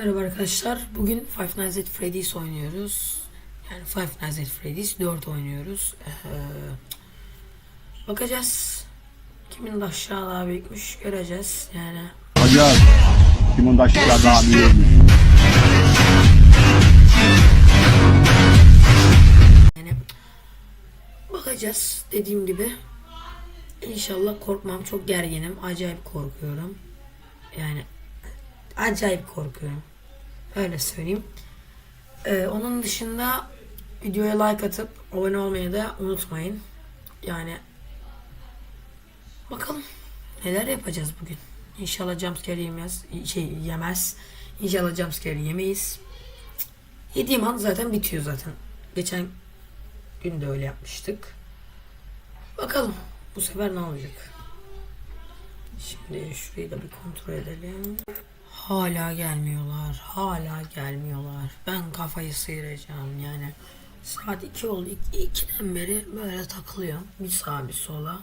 Merhaba arkadaşlar. Bugün Five Nights at Freddy's oynuyoruz. Yani Five Nights at Freddy's 4 oynuyoruz. Ee, bakacağız. Kimin de aşağı daha büyükmüş göreceğiz. Yani Hocam kimin taşıyla daha büyük. yani bakacağız dediğim gibi. İnşallah korkmam. Çok gerginim. Acayip korkuyorum. Yani acayip korkuyorum. Öyle söyleyeyim. Ee, onun dışında videoya like atıp abone olmayı da unutmayın. Yani bakalım neler yapacağız bugün. İnşallah jumpscare yemez, şey yemez. İnşallah jumpscare yemeyiz. Yediğim an zaten bitiyor zaten. Geçen gün de öyle yapmıştık. Bakalım bu sefer ne olacak. Şimdi şurayı da bir kontrol edelim. Hala gelmiyorlar. Hala gelmiyorlar. Ben kafayı sıyıracağım yani. Saat 2 oldu. 2'den beri böyle takılıyorum. Bir sağa bir sola.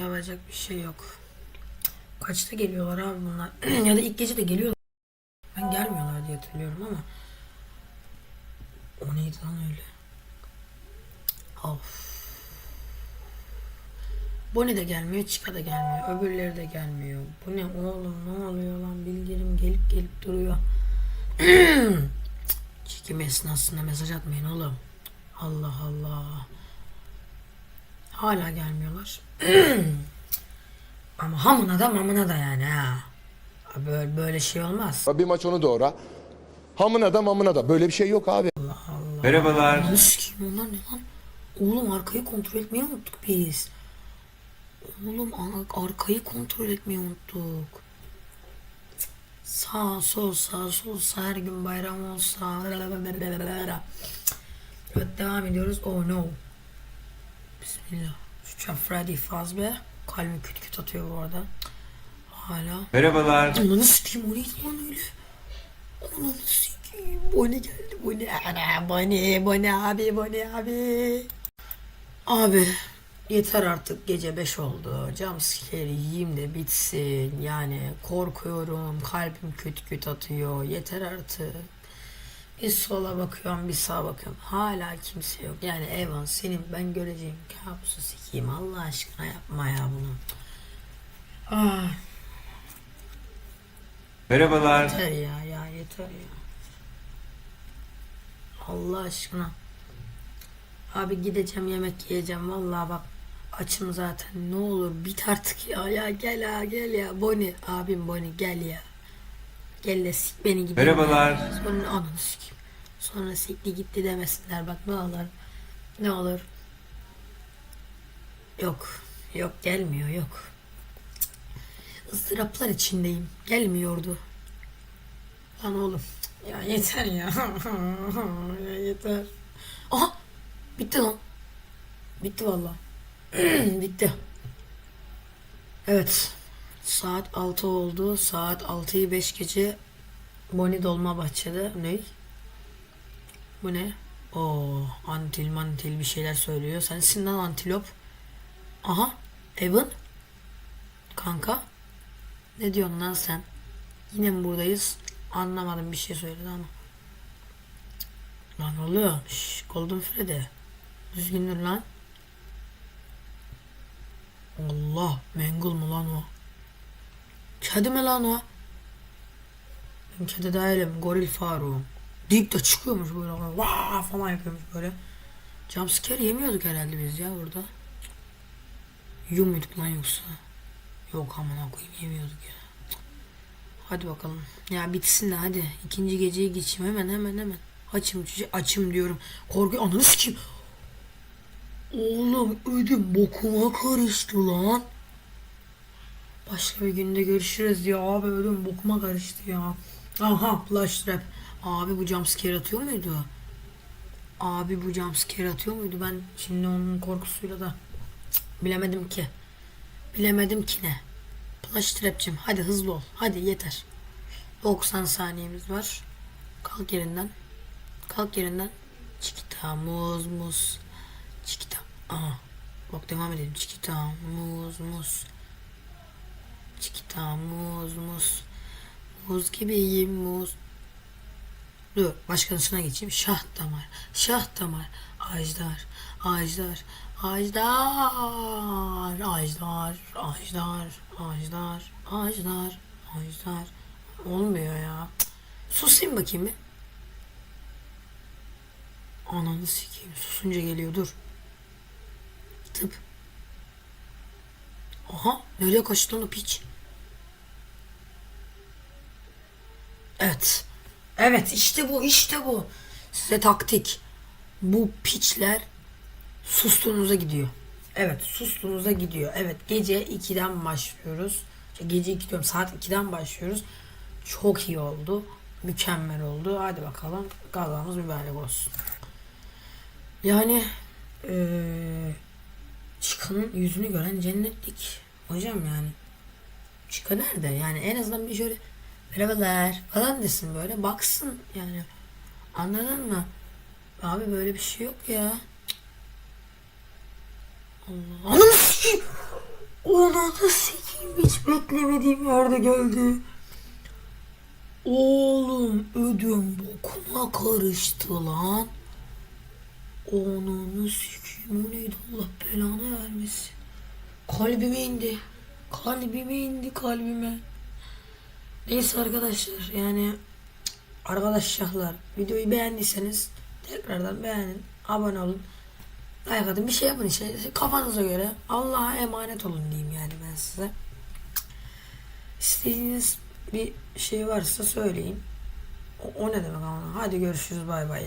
Yapacak bir şey yok. Kaçta geliyorlar abi bunlar? ya da ilk gece de geliyorlar. Ben gelmiyorlar diye hatırlıyorum ama. O neydi lan öyle? Of. Bonnie de gelmiyor, Chica da gelmiyor, öbürleri de gelmiyor. Bu ne oğlum ne oluyor lan bildirim gelip gelip duruyor. Çekim esnasında mesaj atmayın oğlum. Allah Allah. Hala gelmiyorlar. Ama hamına da mamına da yani ha. Böyle, böyle şey olmaz. Bir maç onu doğra. Hamına da mamına da. Böyle bir şey yok abi. Merhabalar. Nasıl kim onlar ne lan? Oğlum arkayı kontrol etmeyi unuttuk biz. Oğlum ar- arkayı kontrol etmeyi unuttuk. Sağ sol sağ sol sağ her gün bayram olsa. Evet devam ediyoruz. Oh no. Bismillah. Şu Freddy Fazbe. Kalbim küt küt atıyor bu arada. Hala. Merhabalar. Ananı sikeyim o neydi lan öyle? Ananı sikeyim. Boni geldi Boni. Ana Boni Boni abi Boni abi. Abi yeter artık gece 5 oldu. Jumpscare yiyeyim de bitsin. Yani korkuyorum. Kalbim küt küt atıyor. Yeter artık. Bir sola bakıyorum bir sağa bakıyorum. Hala kimse yok. Yani Evan senin ben göreceğim kabusu sikeyim. Allah aşkına yapma ya bunu. Ah. Merhabalar. Yeter ya ya yeter ya. Allah aşkına. Abi gideceğim yemek yiyeceğim vallahi bak açım zaten ne olur bit artık ya ya gel ya gel ya Boni abim Boni gel ya. Gel de sik beni gidelim. Merhabalar. Sonra ananı sikeyim. Sonra sikli gitti demesinler bak ne olur. Ne olur. Yok. Yok gelmiyor yok. ıstıraplar içindeyim. Gelmiyordu. Lan oğlum. Ya yeter ya. ya yeter. Aha. Bitti lan. Bitti valla. Bitti. Evet. Saat 6 oldu. Saat 6'yı 5 gece Boni Dolma Bahçede. Ne? Bu ne? Oo, antil mantil bir şeyler söylüyor. Sensin lan antilop. Aha. Evan. Kanka. Ne diyorsun lan sen? Yine mi buradayız? Anlamadım bir şey söyledi ama. Lan oluyor. Şşş Golden Freddy. Düzgündür lan. Allah. Mengul mu lan o? Kedi mi lan o? Ben kedi değilim. Goril Faruk'um. Deyip de çıkıyormuş böyle. Vaa falan yapıyormuş böyle. Jumpscare yemiyorduk herhalde biz ya burada. Yiyor muyduk lan yoksa? Yok aman koyayım yemiyorduk ya. Hadi bakalım. Ya bitsin de hadi. İkinci geceyi geçeyim hemen hemen hemen. Açım açım diyorum. Korku ananı sikeyim. Oğlum ödüm bokuma karıştı lan. Başka bir günde görüşürüz ya abi ödüm bokuma karıştı ya. Aha flash trap. Abi bu jumpscare atıyor muydu? Abi bu jumpscare atıyor muydu? Ben şimdi onun korkusuyla da bilemedim ki. Bilemedim ki ne. Flash trap'cim hadi hızlı ol. Hadi yeter. 90 saniyemiz var. Kalk yerinden. Kalk yerinden. Çikita muz muz. Aha. Bak devam edelim. Çikita, muz, muz. Çikita, muz, muz. Muz gibiyim, muz. Dur, başkanısına geçeyim. Şah damar, şah damar. Ajdar, ajdar, ajdar, ajdar, ajdar, ajdar, ajdar, ajdar. Olmuyor ya. Susayım bakayım bir. Ananı sikeyim. Susunca geliyor. Dur. Tıp. Aha nereye kaçtı lan o piç? Evet. Evet işte bu işte bu. Size taktik. Bu piçler sustuğunuza gidiyor. Evet sustuğunuza gidiyor. Evet gece 2'den başlıyoruz. Gece 2 diyorum saat 2'den başlıyoruz. Çok iyi oldu. Mükemmel oldu. Hadi bakalım kazamız mübarek olsun. Yani eee çıkanın yüzünü gören cennetlik. Hocam yani. Çıka nerede? Yani en azından bir şöyle merhabalar falan desin böyle baksın yani. Anladın mı? Abi böyle bir şey yok ya. Allah. Ananı sikeyim. Ananı sikeyim. Hiç beklemediğim yerde geldi. Oğlum ödüm bokuma karıştı lan. Ananı sikeyim. O neydi Allah belanı vermesin. Kalbime indi. Kalbime indi kalbime. Neyse arkadaşlar yani arkadaşlar videoyu beğendiyseniz tekrardan beğenin, abone olun. Like atın bir şey yapın işte kafanıza göre Allah'a emanet olun diyeyim yani ben size. İstediğiniz bir şey varsa söyleyin. O, o ne demek ama. Hadi görüşürüz bay bay.